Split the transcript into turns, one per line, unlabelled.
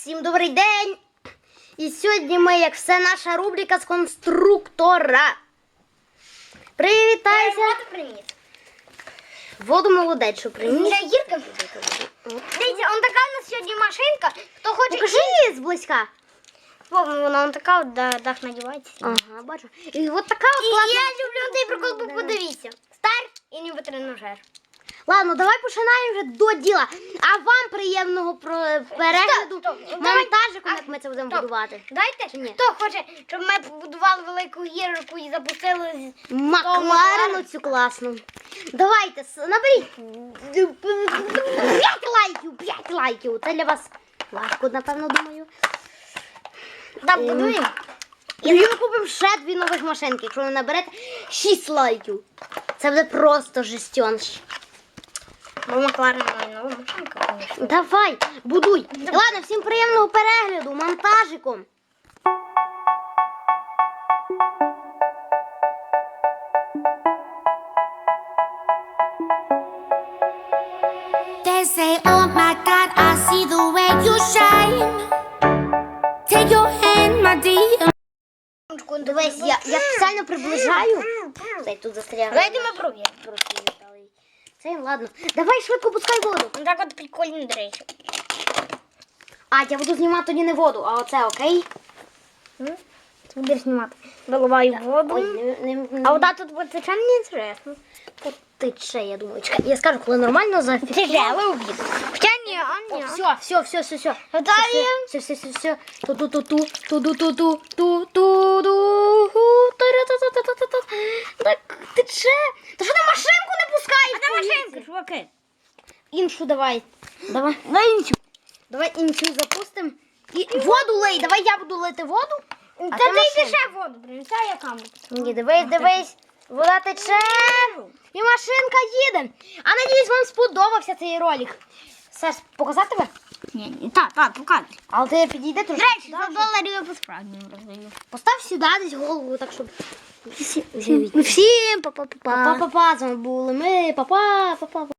Всім добрий день! І сьогодні ми, як все, наша рубрика з конструктора. Привітайся!
приніс.
Воду молодець, що приніс.
Для Гірка. Дивіться, он така у нас сьогодні машинка. Хто хоче...
Покажи зблизька.
Вов, вона он така, от, да, дах надівається.
Ага, бачу. І от така от
І
класна.
я люблю цей прикол, бо подивіться. Стар і не тренажер.
Ладно, давай починаємо вже до діла. А вам приємного про- перегляду
стоп. Давай.
монтажиком, як ми це будемо
стоп.
будувати.
Дайте,
ні?
хто хоче, щоб ми побудували велику гірку і запустили з-
Макларену цю класну. Давайте, с- наберіть 5 лайків, 5 лайків. Це для вас важко, напевно, думаю. Ем.
будуємо.
І ми купимо ще дві нових машинки, якщо ви наберете 6 лайків. Це буде просто жестьонш.
Бо Макларен має нову машинку, звісно.
Давай, будуй. Ладно, всім приємного перегляду, монтажиком.
They say, Oh my God, I see the way you shine. Take your hand, my dear.
Дивись, я, я спеціально приближаю. Цей тут застряг.
Давайте ми провіримо.
Цей, ладно. Давай швидко пускай воду.
Ну так от прикольно, до речі.
А, я буду знімати тоді не воду, а оце окей?
Ти будеш знімати. Доливаю воду.
Ой, не, не, не
А вода тут буде мені інтересно.
потече, я думаю. Чекай, я скажу, коли нормально зафіксую.
Обід. Хоча ні, а ні.
Все, все, все, все, все.
Готові?
Все, все, все, все. Ту ту ту
чуваки.
Іншу давай. Давай.
На іншу.
Давай іншу запустим. І воду лей, давай я буду лити воду.
Та
ти
йди ще воду, принесе я камеру.
Ні, дивись, дивись. Вода тече. І машинка їде. А надіюсь, вам сподобався цей ролик. Саш, показати тебе?
Ні, ні, так, так, покажи.
Але ти підійди трошки.
Речі, за доларів я по-справжньому роздаю.
Постав сюди десь голову, так щоб. Всі,
па-па-па-па.
Па-па-па, з вами були ми, па-па, па-па.